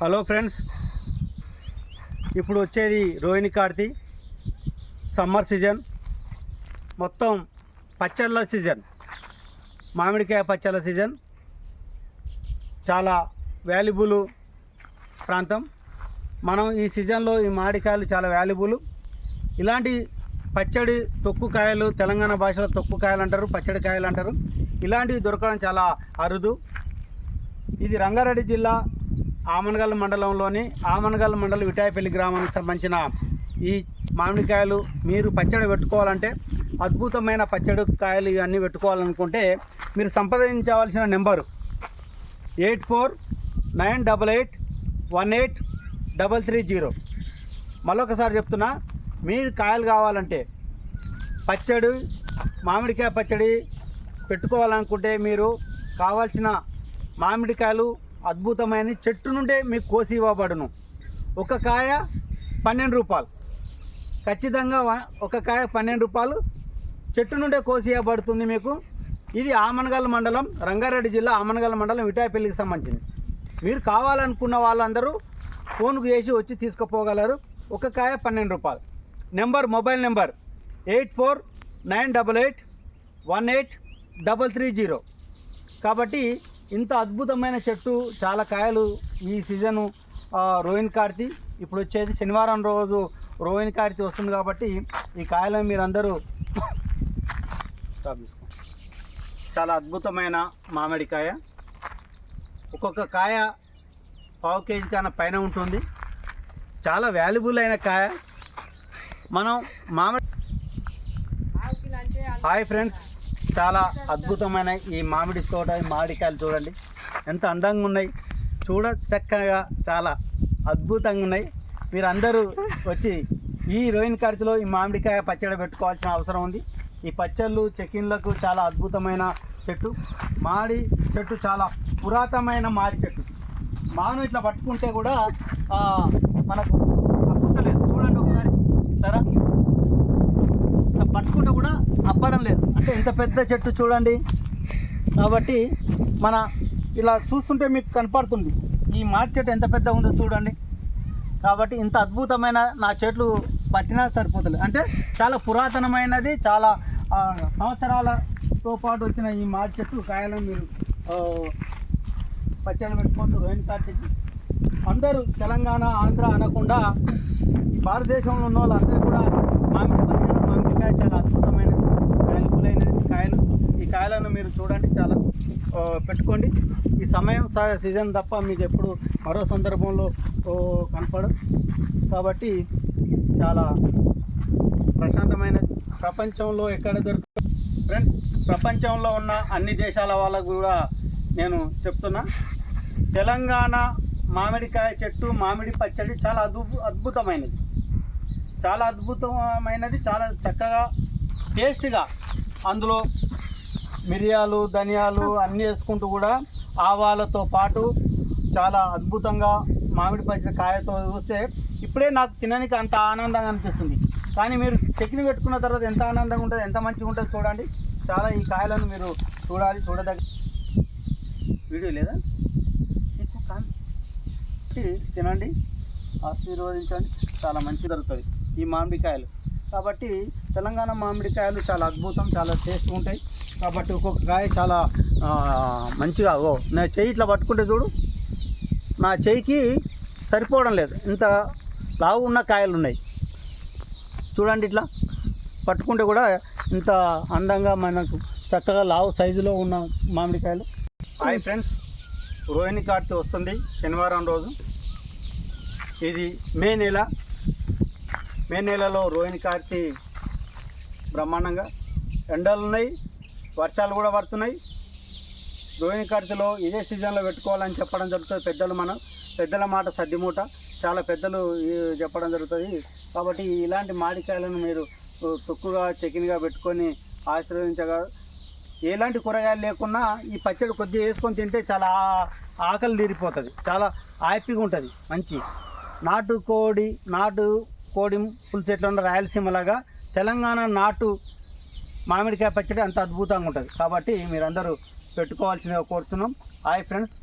Hello friends ఇప్పుడు వచ్చేది Rohini Karthi summer season. మొత్తం పచ్చళ్ళ సీజన్ మామిడికాయ పచ్చళ్ళ సీజన్. చాలా వాల్యుబుల్ ప్రాంతం. మనం ఈ సీజన్లో ఈ మామిడికాయలు చాలా వాల్యుబుల్. ఇలాంటి పచ్చడి తొక్కు కాయలు తెలంగాణ భాషలో తొక్కు కాయలు అంటారు పచ్చడి కాయలు అంటారు. ఇలాంటివి దొరకడం చాలా అరుదు. ఇది రంగారెడ్డి జిల్లా ఆమనగల్ మండలంలోని ఆమనగల్ మండలం విటాయపల్లి గ్రామానికి సంబంధించిన ఈ మామిడికాయలు మీరు పచ్చడి పెట్టుకోవాలంటే అద్భుతమైన పచ్చడి కాయలు ఇవన్నీ పెట్టుకోవాలనుకుంటే మీరు సంప్రదించవలసిన number eight four nine double eight one eight double three zero. మళ్ళొకసారి చెప్తున్నా మీరు కాయలు కావాలంటే పచ్చడి మామిడికాయ పచ్చడి పెట్టుకోవాలనుకుంటే మీరు కావాల్సిన మామిడికాయలు అద్భుతమైన చెట్టు నుండే మీకు కోసి ఇవ్వబడును. ఒక కాయ పన్నెండు రూపాయలు. ఖచ్చితంగా ఒక కాయ పన్నెండు రూపాయలు చెట్టు నుండే కోసి ఇవ్వబడుతుంది మీకు. ఇది ఆమనగల్ మండలం రంగారెడ్డి జిల్లా ఆమనగల్ మండలం విటాయపల్లికి సంబంధించింది. మీరు కావాలనుకున్న వాళ్ళందరూ ఫోన్కు చేసి వచ్చి తీసుకుపోగలరు. ఒక కాయ పన్నెండు రూపాయలు. Number mobile number eight four nine double eight one eight double three zero. కాబట్టి ఇంత అద్భుతమైన చెట్టు చాలా కాయలు ఈ సీజను రోహిణి కార్తీ. ఇప్పుడు వచ్చేది శనివారం రోజు రోహిణి కార్తీ వస్తుంది కాబట్టి ఈ కాయలను మీరందరూ. చాలా అద్భుతమైన మామిడికాయ. ఒక్కొక్క కాయ పావు కేజీ కన్నా పైన ఉంటుంది. చాలా వాల్యుబుల్ అయిన కాయ. మనం మామిడి హాయ్ ఫ్రెండ్స్ చాలా అద్భుతమైన ఈ మామిడి తోట ఈ మామిడికాయలు చూడండి. ఎంత అందంగా ఉన్నాయి. చూడ చక్కగా చాలా అద్భుతంగా ఉన్నాయి. మీరందరూ వచ్చి ఈ రోయిన్ ఖర్చులో ఈ మామిడికాయ పచ్చడి పెట్టుకోవాల్సిన అవసరం ఉంది. ఈ పచ్చళ్ళు చెకిన్లకు చాలా అద్భుతమైన చెట్టు. మాడి చెట్టు చాలా పురాతనమైన మాడి చెట్టు. మాను ఇట్లా పట్టుకుంటే కూడా మనకు అబ్బుతలేదు చూడండి ఒకసారి. ఇట్లా కూడా అబ్బడం లేదు. అంటే ఇంత పెద్ద చెట్టు చూడండి. కాబట్టి మన ఇలా చూస్తుంటే మీకు కనపడుతుంది. ఈ మాటి చెట్టు ఎంత పెద్ద ఉందో చూడండి. కాబట్టి ఇంత అద్భుతమైన నా చెట్లు పట్టినా సరిపోతుంది అంటే చాలా పురాతనమైనది చాలా సంవత్సరాలతో పాటు వచ్చిన ఈ మాటి చెట్టు కాయలను మీరు పచ్చడి పెట్టుకుంటూ రోహిణి కార్తీక్ అందరూ తెలంగాణ ఆంధ్ర అనకుండా ఈ భారతదేశంలో ఉన్న వాళ్ళందరూ కూడా మామిడి పచ్చడి మామిడికాయ చాలా అద్భుతమైనది వాల్యుబుల్ కాయలు. ఈ కాయలను మీరు చూడండి చాలా పెట్టుకోండి. ఈ సమయం సీజన్ తప్ప మీకు ఎప్పుడు మరో సందర్భంలో కనపడదు. కాబట్టి చాలా ప్రశాంతమైన ప్రపంచంలో ఎక్కడ దొరుకుతుంది ఫ్రెండ్స్ ప్రపంచంలో ఉన్న అన్ని దేశాల వాళ్ళకు కూడా నేను చెప్తున్నా. తెలంగాణ మామిడికాయ చెట్టు మామిడి పచ్చడి చాలా అద్భు అద్భుతమైనది. చాలా అద్భుతమైనది చాలా చక్కగా టేస్ట్గా. అందులో మిరియాలు ధనియాలు అన్నీ వేసుకుంటూ కూడా ఆవాలతో పాటు చాలా అద్భుతంగా మామిడి పచ్చడి కాయతో చూస్తే ఇప్పుడే నాకు తినడానికి అంత ఆనందంగా అనిపిస్తుంది. కానీ మీరు చెక్కిని పెట్టుకున్న తర్వాత ఎంత ఆనందంగా ఉంటుంది ఎంత మంచిగా ఉంటుంది చూడండి. చాలా ఈ కాయలను మీరు చూడాలి చూడదగ్గ వీడియో లేదా? కాబట్టి తినండి ఆశీర్వదించండి చాలా మంచి దొరుకుతుంది ఈ మామిడికాయలు. కాబట్టి తెలంగాణ మామిడికాయలు చాలా అద్భుతం చాలా టేస్ట్ ఉంటాయి. కాబట్టి ఒక్కొక్క కాయ చాలా మంచిగా ఓ నా చెయ్యి ఇట్లా పట్టుకుంటే చూడు. నా చెయ్యికి సరిపోవడం లేదు. ఇంత లావు ఉన్న కాయలు ఉన్నాయి. చూడండి ఇట్లా. పట్టుకుంటే కూడా ఇంత అందంగా మనకు చక్కగా లావు సైజులో ఉన్న మామిడికాయలు. Hi friends. రోహిణి కార్తీ వస్తుంది శనివారం రోజు. ఇది మే నెల. మే నెలలో రోహిణి కార్తీ బ్రహ్మాండంగా ఎండలు ఉన్నాయి వర్షాలు కూడా పడుతున్నాయి. రోహిణి కార్తీలో ఇదే సీజన్లో పెట్టుకోవాలని చెప్పడం జరుగుతుంది. పెద్దలు మనం పెద్దల మాట సర్దిమూట చాలా పెద్దలు చెప్పడం జరుగుతుంది. కాబట్టి ఇలాంటి మామిడికాయలను మీరు తొక్కుగా చెకిన్గా పెట్టుకొని ఆశీర్వదించగా ఎలాంటి కూరగాయలు లేకున్నా ఈ పచ్చడి కొద్దిగా వేసుకొని తింటే చాలా ఆకలి తీరిపోతుంది. చాలా హ్యాపీగా ఉంటుంది. మంచి. నాటు కోడి నాటు కోడి పులుసు ఎట్లా ఉన్న రాయలసీమలాగా తెలంగాణ నాటు మామిడికాయ పచ్చడి అంత అద్భుతంగా ఉంటుంది. కాబట్టి మీరందరూ పెట్టుకోవాల్సిందిగా కోరుతున్నాం. Hi friends